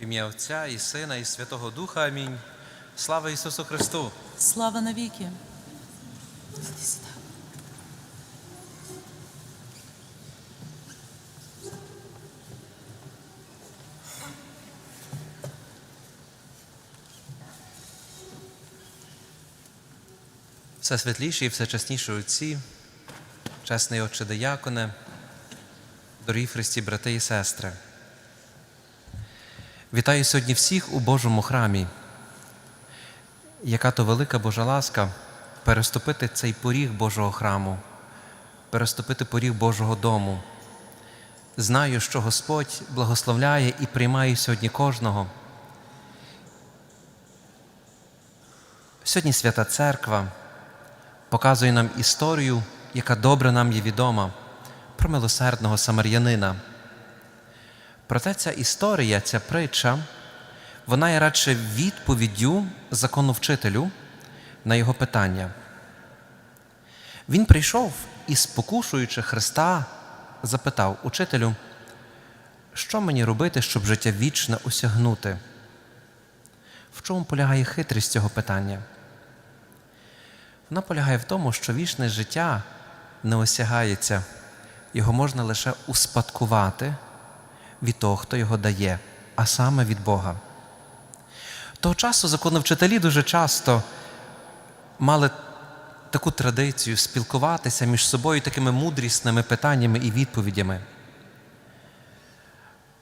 Ім'я Отця і Сина, і Святого Духа. Амінь. Слава Ісусу Христу! Слава навіки. Все світліші і все чесніші отці, чесний отче дияконе, дорогі Христі, брати і сестри. Вітаю сьогодні всіх у Божому храмі. Яка то велика Божа ласка переступити цей поріг Божого храму, переступити поріг Божого дому. Знаю, що Господь благословляє і приймає сьогодні кожного. Сьогодні Свята Церква показує нам історію, яка добре нам є відома, про милосердного самарянина. Проте ця історія, ця притча, вона є радше відповіддю законовчителю на його питання. Він прийшов і, спокушуючи Христа, запитав учителю, що мені робити, щоб життя вічне осягнути? В чому полягає хитрість цього питання? Вона полягає в тому, що вічне життя не осягається, його можна лише успадкувати від того, хто його дає, а саме від Бога. Того часу законовчителі дуже часто мали таку традицію спілкуватися між собою такими мудрісними питаннями і відповідями.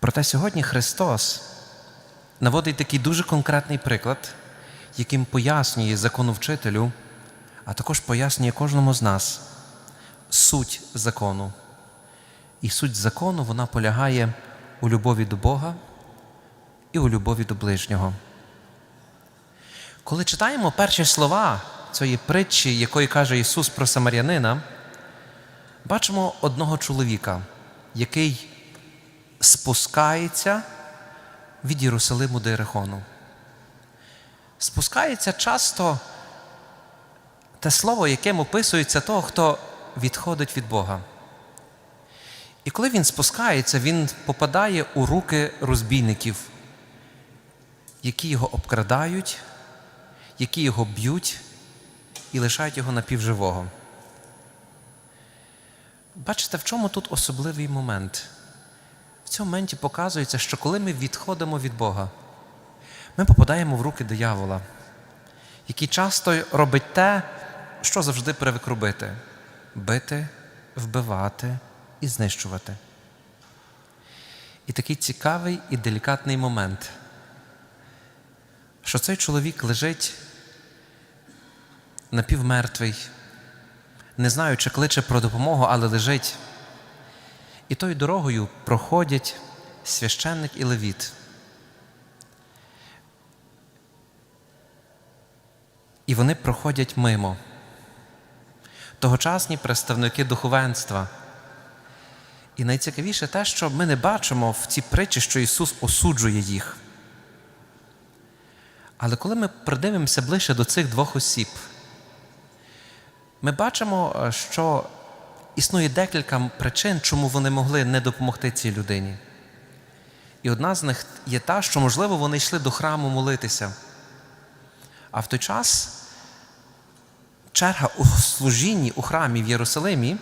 Проте сьогодні Христос наводить такий дуже конкретний приклад, яким пояснює законовчителю, а також пояснює кожному з нас суть закону. І суть закону вона полягає у любові до Бога і у любові до ближнього. Коли читаємо перші слова цієї притчі, якої каже Ісус про Самарянина, бачимо одного чоловіка, який спускається від Єрусалиму до Єрихону. Спускається часто те слово, яким описується того, хто відходить від Бога. І коли він спускається, він попадає у руки розбійників, які його обкрадають, які його б'ють і лишають його напівживого. Бачите, в чому тут особливий момент? В цьому моменті показується, що коли ми відходимо від Бога, ми попадаємо в руки диявола, який часто робить те, що завжди привик робити бити, вбивати і знищувати. І такий цікавий і делікатний момент, що цей чоловік лежить напівмертвий, не знаю, чи кличе про допомогу, але лежить. І тою дорогою проходять священник і левіт. І вони проходять мимо. Тогочасні представники духовенства. І найцікавіше те, що ми не бачимо в цій притчі, що Ісус осуджує їх. Але коли ми придивимося ближче до цих двох осіб, ми бачимо, що існує декілька причин, чому вони могли не допомогти цій людині. І одна з них є та, що, можливо, вони йшли до храму молитися. А в той час черга у служінні у храмі в Єрусалимі,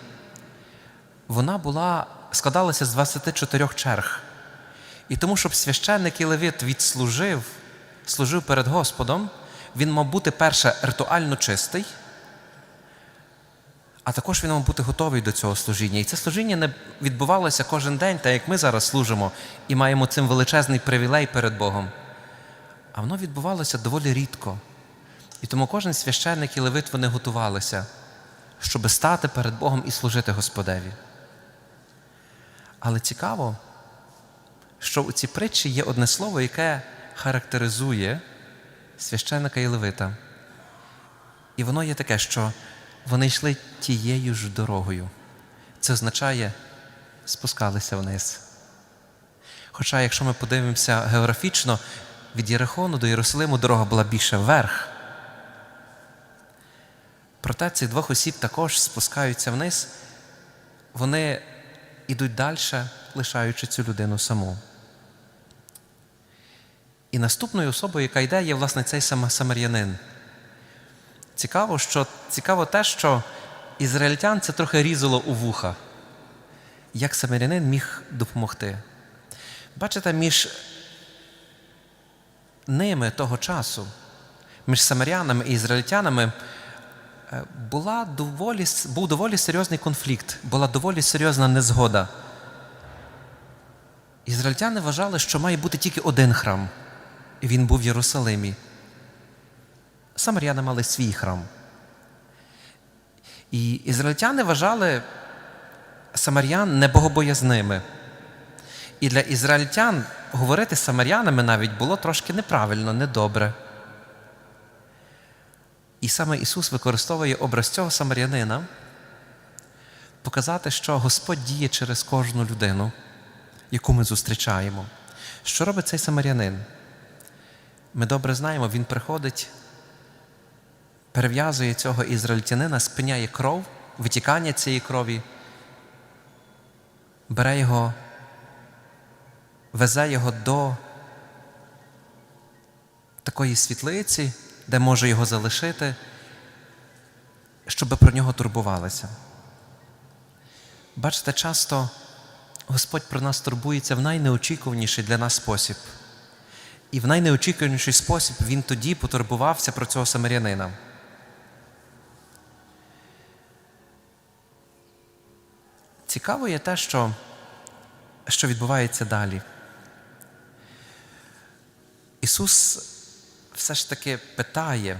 вона була, складалася з 24 черг. І тому, щоб священник і левит відслужив, служив перед Господом, він мав бути перше ритуально чистий, а також він мав бути готовий до цього служіння. І це служіння не відбувалося кожен день, так як ми зараз служимо і маємо цим величезний привілей перед Богом. А воно відбувалося доволі рідко. І тому кожен священник і левит вони готувалися, щоб стати перед Богом і служити Господеві. Але цікаво, що у цій притчі є одне слово, яке характеризує священника і левита. І воно є таке, що вони йшли тією ж дорогою. Це означає спускалися вниз. Хоча, якщо ми подивимося географічно, від Єрихону до Єрусалиму дорога була більше вверх. Проте цих двох осіб також спускаються вниз, вони йдуть далі, лишаючи цю людину саму. І наступною особою, яка йде, є власне цей самарянин. Цікаво, що, цікаво те, що ізраїльтян це трохи різало у вуха. Як самарянин міг допомогти? Бачите, між ними того часу, між самарянами і ізраїльтянами, була доволі, був доволі серйозний конфлікт, була доволі серйозна незгода. Ізраїльтяни вважали, що має бути тільки один храм, і він був в Єрусалимі. Самаряни мали свій храм. І ізраїльтяни вважали самарян небогобоязними. І для ізраїльтян говорити з самарянами навіть було трошки неправильно, недобре. І саме Ісус використовує образ цього самарянина показати, що Господь діє через кожну людину, яку ми зустрічаємо. Що робить цей самарянин? Ми добре знаємо, він приходить, перев'язує цього ізраїльтянина, спиняє кров, витікання цієї крові, бере його, везе його до такої світлиці, де може його залишити, щоб про нього турбувалися. Бачите, часто Господь про нас турбується в найнеочікуваніший для нас спосіб. І в найнеочікуваніший спосіб Він тоді потурбувався про цього самарянина. Цікаво є те, що, що відбувається далі. Ісус все ж таки питає,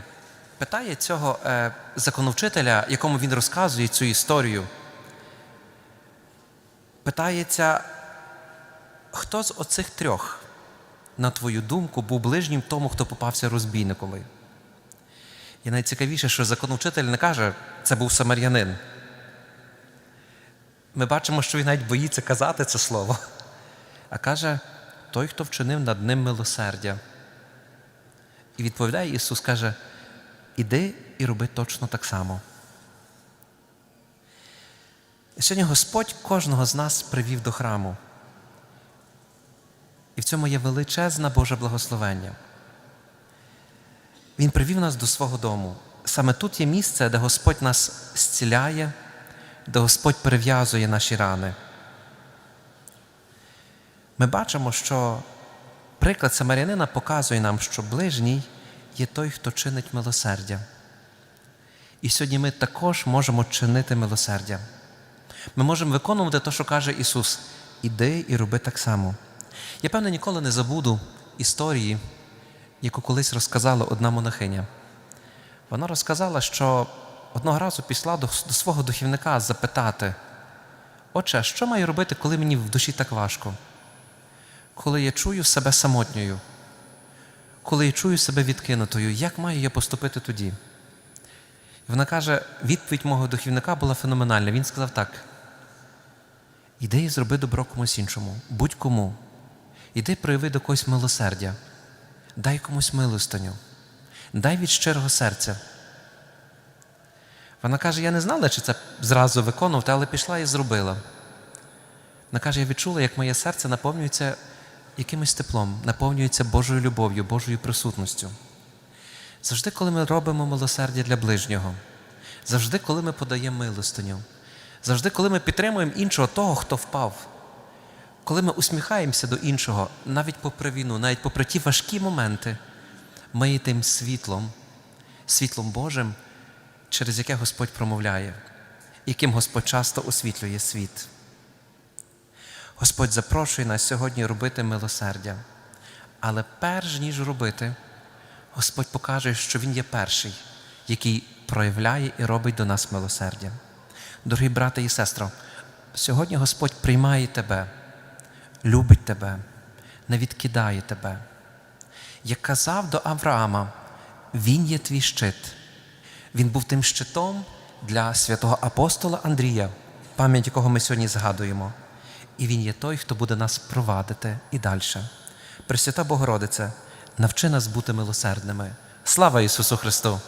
питає цього е, законовчителя, якому він розказує цю історію. Питається, хто з оцих трьох, на твою думку, був ближнім тому, хто попався розбійникові? І найцікавіше, що законовчитель не каже, це був самарянин. Ми бачимо, що він навіть боїться казати це слово, а каже той, хто вчинив над ним милосердя. І відповідає Ісус, каже: іди і роби точно так само. І Сьогодні Господь кожного з нас привів до храму. І в цьому є величезне Боже благословення. Він привів нас до свого дому. Саме тут є місце, де Господь нас зціляє, де Господь перев'язує наші рани. Ми бачимо, що приклад самарянина показує нам, що ближній є той, хто чинить милосердя. І сьогодні ми також можемо чинити милосердя. Ми можемо виконувати те, що каже Ісус: іди і роби так само. Я, певно, ніколи не забуду історії, яку колись розказала одна монахиня. Вона розказала, що одного разу пішла до, свого духівника запитати: Отче, що маю робити, коли мені в душі так важко? Коли я чую себе самотньою, коли я чую себе відкинутою, як маю я поступити тоді? Вона каже: відповідь мого духівника була феноменальна. Він сказав так: іди і зроби добро комусь іншому, будь-кому. Іди прояви до когось милосердя, дай комусь милостиню, дай від щирого серця. Вона каже: я не знала, чи це зразу виконувати, але пішла і зробила. Вона каже, я відчула, як моє серце наповнюється якимось теплом, наповнюється Божою любов'ю, Божою присутністю. Завжди, коли ми робимо милосердя для ближнього, завжди, коли ми подаємо милостиню, завжди, коли ми підтримуємо іншого, того, хто впав, коли ми усміхаємося до іншого, навіть попри війну, навіть попри ті важкі моменти, ми є тим світлом, світлом Божим, через яке Господь промовляє, яким Господь часто освітлює світ. Господь запрошує нас сьогодні робити милосердя. Але перш ніж робити, Господь покаже, що Він є перший, який проявляє і робить до нас милосердя. Дорогі брати і сестро, сьогодні Господь приймає тебе, любить тебе, не відкидає тебе. Як казав до Авраама, Він є твій щит. Він був тим щитом для святого апостола Андрія, пам'ять якого ми сьогодні згадуємо. І Він є той, хто буде нас провадити і далі. Пресвята Богородице, навчи нас бути милосердними. Слава Ісусу Христу!